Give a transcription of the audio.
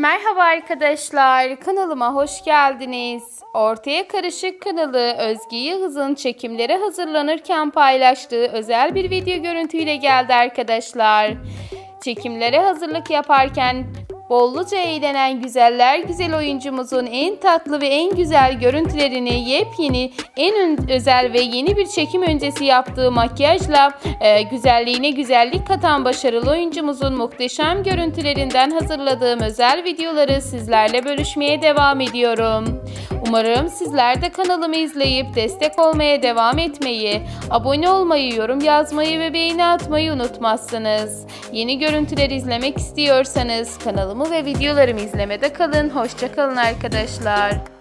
Merhaba arkadaşlar, kanalıma hoş geldiniz. Ortaya Karışık kanalı Özge Yıldız'ın çekimlere hazırlanırken paylaştığı özel bir video görüntüyle geldi arkadaşlar. Çekimlere hazırlık yaparken bolluca eğlenen güzeller güzel oyuncumuzun en tatlı ve en güzel görüntülerini yepyeni, en özel ve yeni bir çekim öncesi yaptığı makyajla e, güzelliğine güzellik katan başarılı oyuncumuzun muhteşem görüntülerinden hazırladığım özel videoları sizlerle bölüşmeye devam ediyorum. Umarım sizler de kanalımı izleyip destek olmaya devam etmeyi, abone olmayı, yorum yazmayı ve beğeni atmayı unutmazsınız. Yeni görüntüler izlemek istiyorsanız kanalımı ve videolarımı izlemede kalın. Hoşçakalın arkadaşlar.